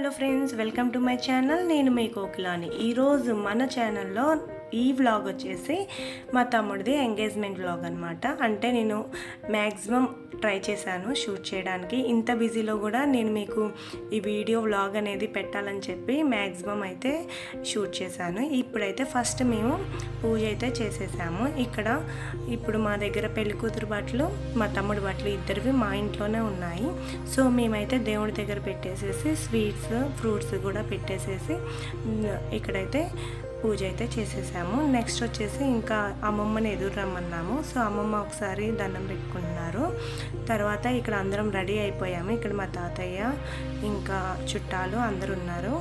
Hello friends welcome to my channel. నేను మీ కోకిలాని. ఈరోజు మన ఛానల్లో ఈ వ్లాగ్ వచ్చేసి మా తమ్ముడిది ఎంగేజ్మెంట్ వ్లాగ్ అనమాట అంటే నేను మ్యాక్సిమం ట్రై చేశాను షూట్ చేయడానికి. ఇంత బిజీలో కూడా నేను మీకు ఈ వీడియో వ్లాగ్ అనేది పెట్టాలని చెప్పి మ్యాక్సిమం అయితే షూట్ చేశాను. ఇప్పుడైతే ఫస్ట్ మేము పూజ అయితే చేసేసాము. ఇక్కడ ఇప్పుడు మా దగ్గర పెళ్ళి కూతురు బట్టలు మా తమ్ముడు బట్టలు ఇద్దరివి మా ఇంట్లోనే ఉన్నాయి. సో మేమైతే దేవుడి దగ్గర పెట్టేసేసి స్వీట్స్ ఫ్రూట్స్ కూడా పెట్టేసేసి ఇక్కడైతే పూజ అయితే చేసేసాము. నెక్స్ట్ వచ్చేసి ఇంకా అమ్మమ్మని ఎదురు రమ్మన్నాము. సో అమ్మమ్మ ఒకసారి దండం పెట్టుకుంటున్నారు తర్వాత ఇక్కడ అందరం రెడీ అయిపోయాము. ఇక్కడ మా తాతయ్య ఇంకా చుట్టాలు అందరు ఉన్నారు.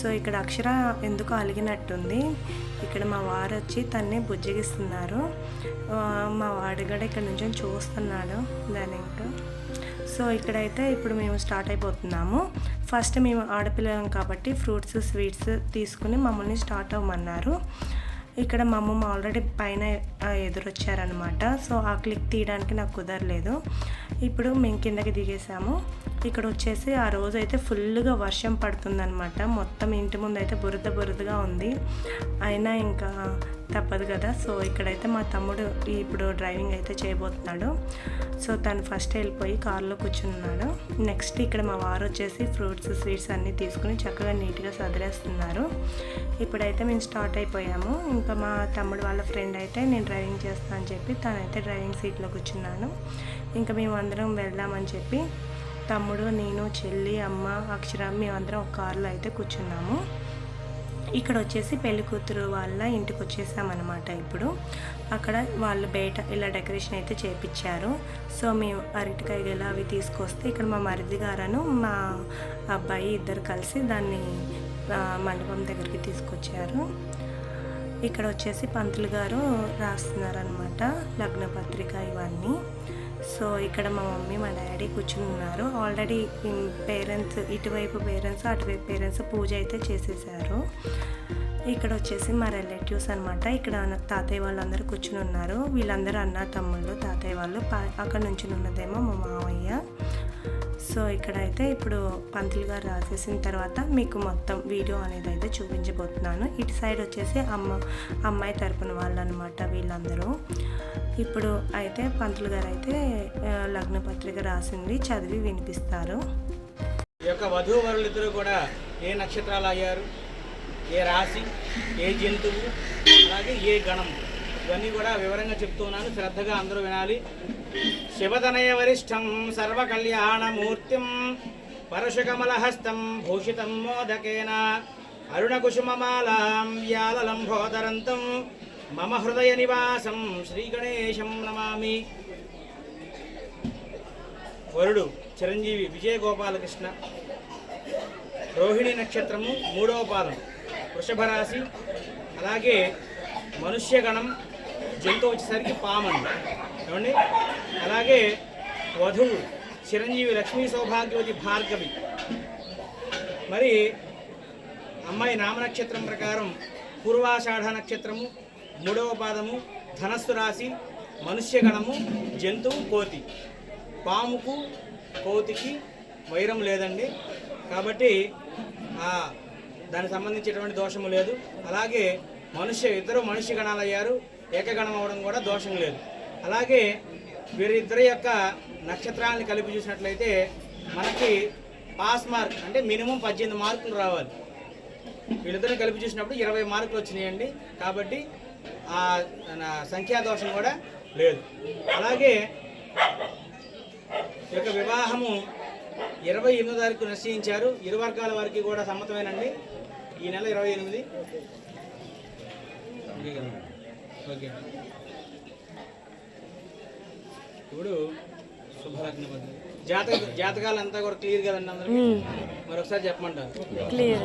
సో ఇక్కడ అక్షర ఎందుకు అలిగినట్టుంది? ఇక్కడ మా వారు వచ్చి తన్ని బుజ్జగిస్తున్నారు. మా వాడు కూడా ఇక్కడ నుంచి చూస్తున్నాడు. దాని ఇంకా సో ఇక్కడైతే ఇప్పుడు మేము స్టార్ట్ అయిపోతున్నాము. ఫస్ట్ మేము ఆడపిల్లలం కాబట్టి ఫ్రూట్స్ స్వీట్స్ తీసుకుని మమ్మల్ని స్టార్ట్ అవ్వమన్నారు. ఇక్కడ మా అమ్మమ్మ ఆల్రెడీ పైన ఎదురొచ్చారనమాట సో ఆ క్లిక్ తీయడానికి నాకు కుదరలేదు. ఇప్పుడు మేము కిందకి దిగేసాము. ఇక్కడ వచ్చేసి ఆ రోజు అయితే ఫుల్గా వర్షం పడుతుందనమాట మొత్తం ఇంటి ముందు అయితే బురద బురదగా ఉంది. అయినా ఇంకా తప్పదు కదా. సో ఇక్కడైతే మా తమ్ముడు ఇప్పుడు డ్రైవింగ్ అయితే చేయబోతున్నాడు. సో తను ఫస్ట్ వెళ్ళిపోయి కారులో కూర్చున్నాడు నెక్స్ట్ ఇక్కడ మా వారు వచ్చేసి ఫ్రూట్స్ స్వీట్స్ అన్నీ తీసుకుని చక్కగా నీట్గా సదిరేస్తున్నారు. ఇప్పుడైతే మేము స్టార్ట్ అయిపోయాము. ఇంకా మా తమ్ముడు వాళ్ళ ఫ్రెండ్ అయితే నేను డ్రైవింగ్ చేస్తాను అని చెప్పి తనైతే డ్రైవింగ్ సీట్లో కూర్చున్నాను. ఇంకా మేము అందరం వెళ్దామని చెప్పి తమ్ముడు నేను చెల్లి అమ్మ అక్షర మేమందరం ఒక కారులో అయితే కూర్చున్నాము. ఇక్కడ వచ్చేసి పెళ్ళి కూతురు వాళ్ళ ఇంటికి వచ్చేసామన్నమాట ఇప్పుడు. అక్కడ వాళ్ళు బయట ఇలా డెకరేషన్ అయితే చేపించారు సో మేము అరటికాయలు గెల అవి తీసుకొస్తే ఇక్కడ మా మరిది గారను మా అబ్బాయి ఇద్దరు కలిసి దాన్ని మండపం దగ్గరికి తీసుకొచ్చారు. ఇక్కడ వచ్చేసి పంతులు గారు రాస్తున్నారనమాట లగ్న పత్రిక ఇవన్నీ. సో ఇక్కడ మా మమ్మీ మా డాడీ కూర్చుని ఉన్నారు. ఆల్రెడీ పేరెంట్స్ ఇటువైపు పేరెంట్స్ అటువైపు పేరెంట్స్ పూజ అయితే చేసేసారు. ఇక్కడ వచ్చేసి మా రిలేటివ్స్ అనమాట ఇక్కడ తాతయ్య వాళ్ళందరూ కూర్చుని ఉన్నారు. వీళ్ళందరూ అన్న తమ్ముళ్ళు తాతయ్య వాళ్ళు. అక్కడ నుంచి ఉన్నదేమో మా మామయ్య. సో ఇక్కడైతే ఇప్పుడు పంతులు గారు రాసేసిన తర్వాత మీకు మొత్తం వీడియో అనేది అయితే చూపించబోతున్నాను. ఇటు సైడ్ వచ్చేసి అమ్మ అమ్మాయి తరపున వాళ్ళు అనమాట వీళ్ళందరూ. ఇప్పుడు అయితే పంతులు గారు అయితే లగ్న పత్రిక రాసింది చదివి వినిపిస్తారు. ఈ యొక్క వధూవరులిద్దరూ కూడా ఏ నక్షత్రాలు అయ్యారు? ఏ రాశి ఏ జంతువు అలాగే ఏ గణం? ఇవన్నీ కూడా వివరంగా చెప్తున్నాను శ్రద్ధగా అందరూ వినాలి. శివతనయ వరిష్టం సర్వకళ్యాణమూర్తిం పరశుకమలహస్తం భూషితం మోదకేన అరుణకుసుమమాలాం వ్యాలలంభోదరంతం మమ హృదయ నివాసం శ్రీగణేశం నమామి వరుడు చిరంజీవి విజయ గోపాలకృష్ణ రోహిణి నక్షత్రము మూడవ పాదం వృషభ రాశి అలాగే మనుష్యగణం జంతువు వచ్చేసరికి పామండి ఏమండి? అలాగే వధువు చిరంజీవి లక్ష్మీ సౌభాగ్యవతి భార్గవి. మరి అమ్మాయి నామ నక్షత్రం ప్రకారం పూర్వాషాఢ నక్షత్రము మూడవ పాదము ధనస్సు రాశి మనుష్యగణము జంతువు కోతి. పాముకు కోతికి వైరం లేదండి. కాబట్టి దానికి సంబంధించినటువంటి దోషము లేదు. అలాగే మనుష్య ఇద్దరు మనుష్య గణాలు అయ్యారు. ఏకగణం అవ్వడం కూడా దోషం లేదు. అలాగే వీరిద్దరి యొక్క నక్షత్రాలను కలిపి చూసినట్లయితే మనకి పాస్ మార్క్ అంటే మినిమం పద్దెనిమిది మార్కులు రావాలి. వీళ్ళిద్దరిని కలిపి చూసినప్పుడు ఇరవై మార్కులు వచ్చినాయండి. కాబట్టి ఆ సంఖ్యాదోషం కూడా లేదు. అలాగే ఈ యొక్క వివాహము ఇరవై ఎనిమిదో తారీఖు నిశ్చయించారు. ఇరు వర్గాల వారికి కూడా సమ్మతమేనండి. ఈ నెల ఇరవై ఎనిమిది. ఓకే. ఇప్పుడు శుభలగ్న జాతక జాతకాలు అంతా కూడా క్లియర్ కదండి అందరికి? మరొకసారి చెప్పమంటారు. క్లియర్?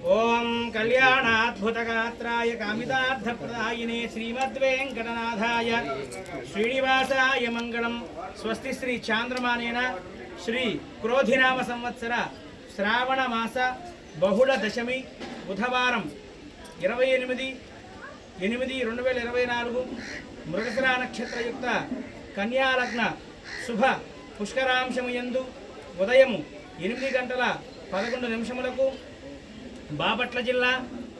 ఓం కళ్యాణాద్భుతగాత్రాయ కామితార్థప్రదాయినే శ్రీమద్వేంకటనాథాయ శ్రీనివాసాయ మంగళం. స్వస్తి శ్రీ చాంద్రమానేన. శ్రీ క్రోధినామ సంవత్సర శ్రావణ మాస బహుళ దశమి బుధవారం ఇరవై ఎనిమిది ఎనిమిది రెండు వేల ఇరవై నాలుగు మృగశిర నక్షత్రయుక్త కన్యాలగ్న శుభ పుష్కరాంశముయందు ఉదయము ఎనిమిది గంటల పదకొండు నిమిషములకు బాపట్ల జిల్లా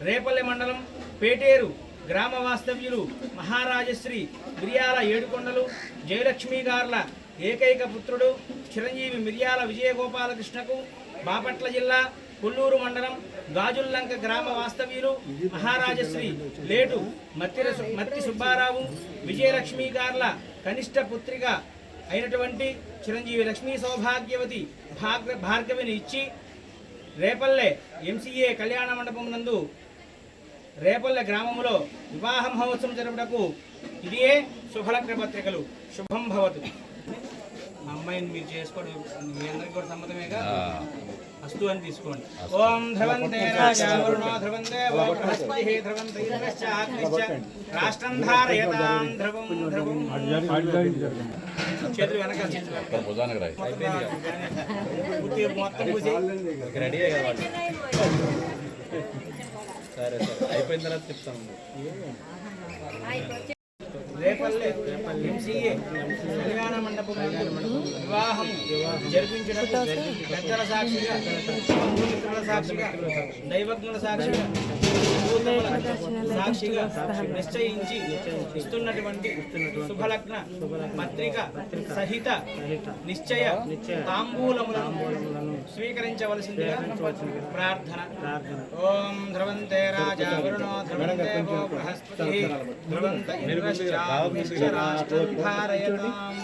రేపల్లె మండలం పేటేరు గ్రామ వాస్తవ్యులు మహారాజశ్రీ మిరియాల ఏడుకొండలు జయలక్ష్మి గార్ల ఏకైక పుత్రుడు చిరంజీవి మిరియాల విజయగోపాలకృష్ణకు బాపట్ల జిల్లా కొల్లూరు మండలం గాజుల్లంక గ్రామ వాస్తవ్యులు మహారాజశ్రీ లేటు మత్తిర మత్తి సుబ్బారావు విజయలక్ష్మి గార్ల కనిష్ట పుత్రిక అయినటువంటి చిరంజీవి లక్ష్మీ సౌభాగ్యవతి భాగ్ర భార్గవిని ఇచ్చి రేపల్లె ఎంసీఏ కళ్యాణ మండపం నందు రేపల్లె గ్రామములో వివాహ మహోత్సవం జరుపుటకు ఇదే శుభలగ్న పత్రికలు శుభం భవతు. మా అమ్మాయిని మీరు చేసుకోండి. మీ అందరికీ కూడా సమ్మతమేగా. ఆ, అస్తు అని తీసుకోండి. ఓం ధ్రువంతే ధ్రువంతే ధ్రువంతే ఇంద్రశ్చ రాష్ట్రం ధారయతాం ధ్రువం ధ్రువం. చేతులు వెనక చేతులు వెనక. మొత్తం భుజానికి రాయి. పూర్తిగా మొత్తం పూసి రెడీ అయ్యే వాళ్ళు. సరే సరే. అయిపోయిన తర్వాత చెప్తాను రేపల్లె ఎంసీఏ కళ్యాణ మండపం వివాహం జరిపించడం పెద్దల సాక్షిగా బంధుమిత్రుల సాక్షిగా దైవజ్ఞుల సాక్షిగా సాక్షిగా నిశ్చయించి ఇస్తున్నటువంటి శుభలగ్న పత్రిక సహిత నిశ్చయ తాంబూలములను స్వీకరించవలసిందిగా ప్రార్థన. ఓం ధ్రువంతే రాజా వరుణో ధ్రువంతే బృహస్పతి ధ్రువంత ఇంద్రశ్చాగ్నిశ్చ రాష్ట్రం ధారయతాం